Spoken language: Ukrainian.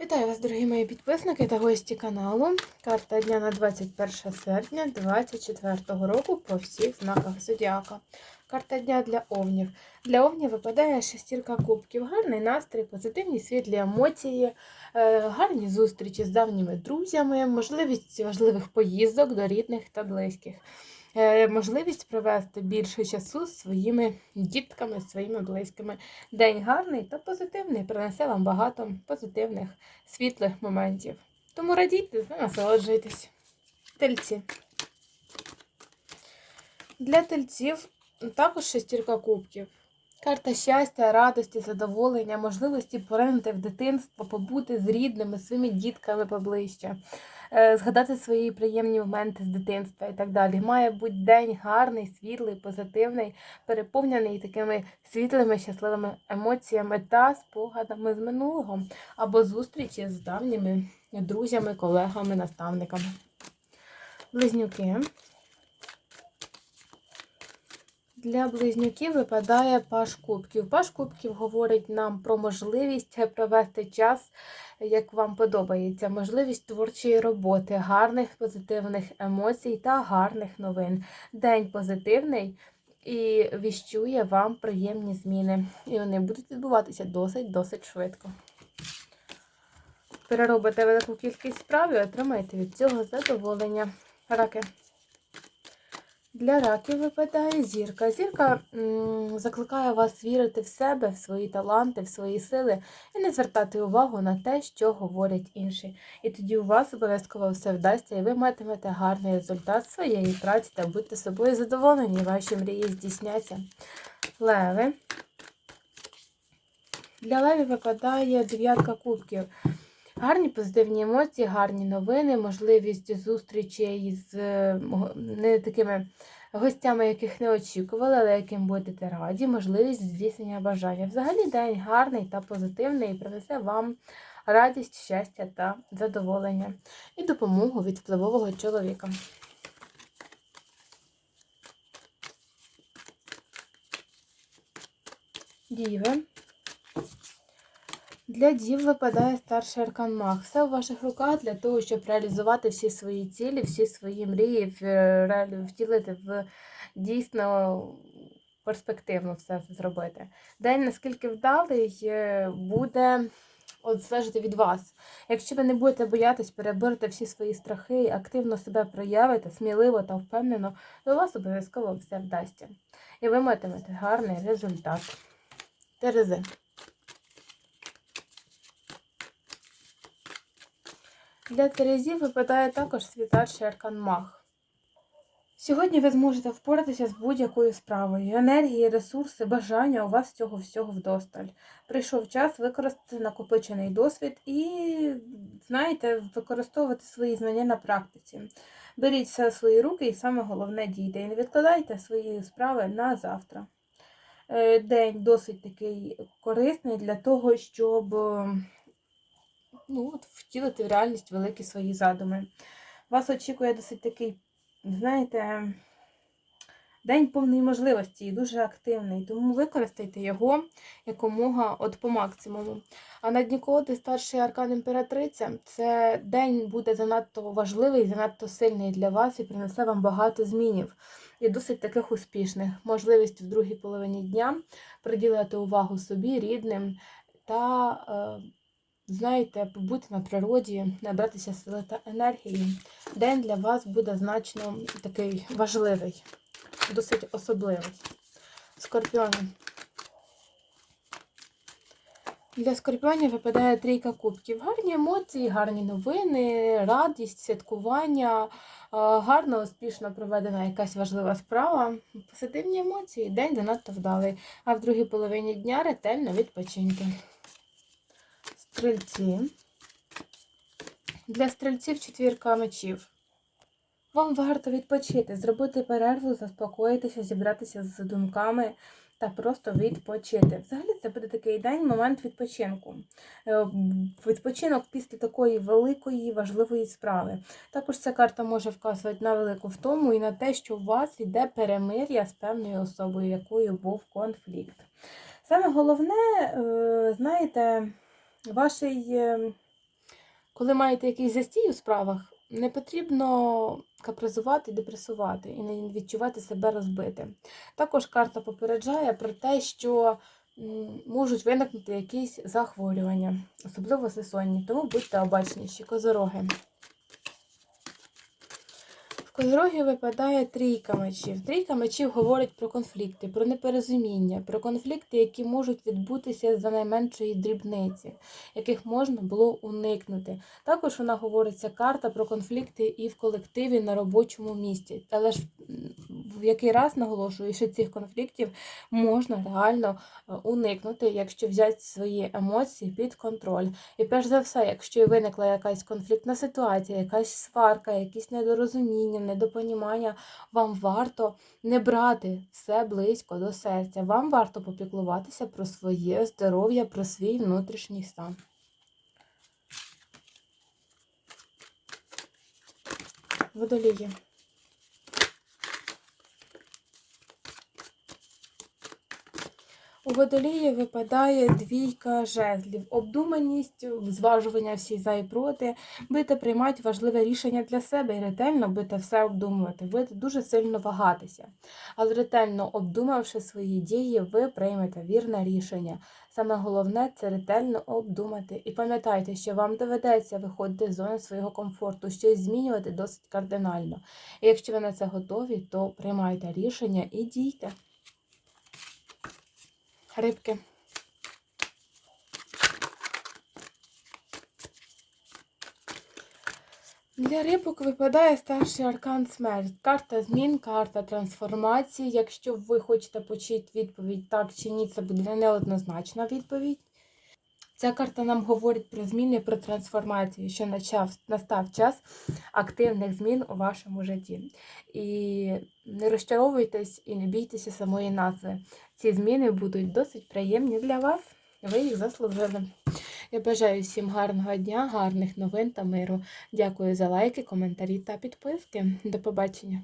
Вітаю вас, дорогі мої підписники та гості каналу. Карта дня на 21 серпня 2024 року по всіх знаках зодіака. Карта дня для овнів. Для овнів випадає шестірка кубків, гарний настрій, позитивні світлі емоції, е, гарні зустрічі з давніми друзями, можливість важливих поїздок до рідних та близьких. Е, Можливість провести більше часу з своїми дітками, з своїми близькими. День гарний та позитивний, принесе вам багато позитивних, світлих моментів. Тому радійте насолоджуйтесь. Тельці. Для тельців також шестірка кубків. Карта щастя, радості, задоволення, можливості поринути в дитинство, побути з рідними, своїми дітками поближче, згадати свої приємні моменти з дитинства і так далі. Має бути день гарний, світлий, позитивний, переповнений такими світлими, щасливими емоціями та спогадами з минулого або зустрічі з давніми друзями, колегами, наставниками. Близнюки. Для близнюків випадає паш кубків. Паш кубків говорить нам про можливість провести час, як вам подобається, можливість творчої роботи, гарних позитивних емоцій та гарних новин. День позитивний і віщує вам приємні зміни. І вони будуть відбуватися досить-досить швидко. Переробите велику кількість справ і отримаєте від цього задоволення. Раки. Для раків випадає зірка. Зірка м, закликає вас вірити в себе, в свої таланти, в свої сили і не звертати увагу на те, що говорять інші. І тоді у вас обов'язково все вдасться, і ви матимете гарний результат своєї праці та будьте собою задоволені, ваші мрії здійсняться. Леви. Для левів випадає дев'ятка кубків. Гарні позитивні емоції, гарні новини, можливість зустрічей з е, не такими гостями, яких не очікували, але яким будете раді, можливість здійснення бажання. Взагалі день гарний та позитивний і принесе вам радість, щастя та задоволення і допомогу від впливового чоловіка. Діви. Для дів випадає старший аркан Маг. Все в ваших руках для того, щоб реалізувати всі свої цілі, всі свої мрії, втілити в дійсно перспективно все зробити. День, наскільки вдалий, е, буде от залежати від вас. Якщо ви не будете боятись переборити всі свої страхи, активно себе проявите, сміливо та впевнено, то у вас обов'язково все вдасться. І ви матимете гарний результат. Терези. Для Терезів випадає також світарший аркан Маг. Сьогодні ви зможете впоратися з будь-якою справою. Енергії, ресурси, бажання у вас цього всього вдосталь. Прийшов час використати накопичений досвід і, знаєте, використовувати свої знання на практиці. Беріть все в свої руки і саме головне дійте. І не відкладайте свої справи на завтра. Е, День досить такий корисний для того, щоб ну, от, втілити в реальність великі свої задуми. Вас очікує досить такий, знаєте, день повний можливості і дуже активний, тому використайте його якомога от по максимуму. А на дні колоди старший аркан імператриця це день буде занадто важливий, занадто сильний для вас і принесе вам багато змінів. І досить таких успішних. Можливість в другій половині дня приділити увагу собі, рідним та е, знаєте, побути на природі, набратися сили та енергії. День для вас буде значно такий важливий, досить особливий. Скорпіони. Для скорпіонів випадає трійка кубків. Гарні емоції, гарні новини, радість, святкування, гарно, успішно проведена якась важлива справа. Позитивні емоції, день занадто вдалий. А в другій половині дня ретельно відпочиньте. Стрільці. Для стрільців четвірка мечів. Вам варто відпочити, зробити перерву, заспокоїтися, зібратися з думками та просто відпочити. Взагалі це буде такий день, момент відпочинку. Е, Відпочинок після такої великої важливої справи. Також ця карта може вказувати на велику втому і на те, що у вас йде перемир'я з певною особою, якою був конфлікт. Саме головне, е, знаєте, вашій е, Коли маєте якийсь застій у справах, не потрібно капризувати, депресувати і не відчувати себе розбитим. Також карта попереджає про те, що можуть виникнути якісь захворювання, особливо сезонні, тому будьте обачніші, козороги. В випадає трійка мечів. Трійка мечів говорить про конфлікти, про непорозуміння, про конфлікти, які можуть відбутися за найменшої дрібниці, яких можна було уникнути. Також вона говориться карта про конфлікти і в колективі на робочому місці. Але ж в який раз наголошую, що цих конфліктів можна реально е, уникнути, якщо взяти свої емоції під контроль. І перш за все, якщо і виникла якась конфліктна ситуація, якась сварка, якісь недорозуміння, недопонімання, вам варто не брати все близько до серця. Вам варто попіклуватися про своє здоров'я, про свій внутрішній стан. Водолії. У водолії випадає двійка жезлів, обдуманість, зважування всі за і проти. Будете приймати важливе рішення для себе і ретельно будете все обдумувати. Будете дуже сильно вагатися. Але ретельно обдумавши свої дії, ви приймете вірне рішення. Саме головне це ретельно обдумати. І пам'ятайте, що вам доведеться виходити з зони свого комфорту, щось змінювати досить кардинально. І якщо ви на це готові, то приймайте рішення і дійте. Рибки. Для рибок випадає старший аркан смерть. Карта змін, карта трансформації. Якщо ви хочете почути відповідь так чи ні, це буде неоднозначна відповідь. Ця карта нам говорить про зміни, про трансформацію, що почав, настав час активних змін у вашому житті. І не розчаровуйтесь і не бійтеся самої назви. Ці зміни будуть досить приємні для вас. Ви їх заслужили. Я бажаю всім гарного дня, гарних новин та миру. Дякую за лайки, коментарі та підписки. До побачення!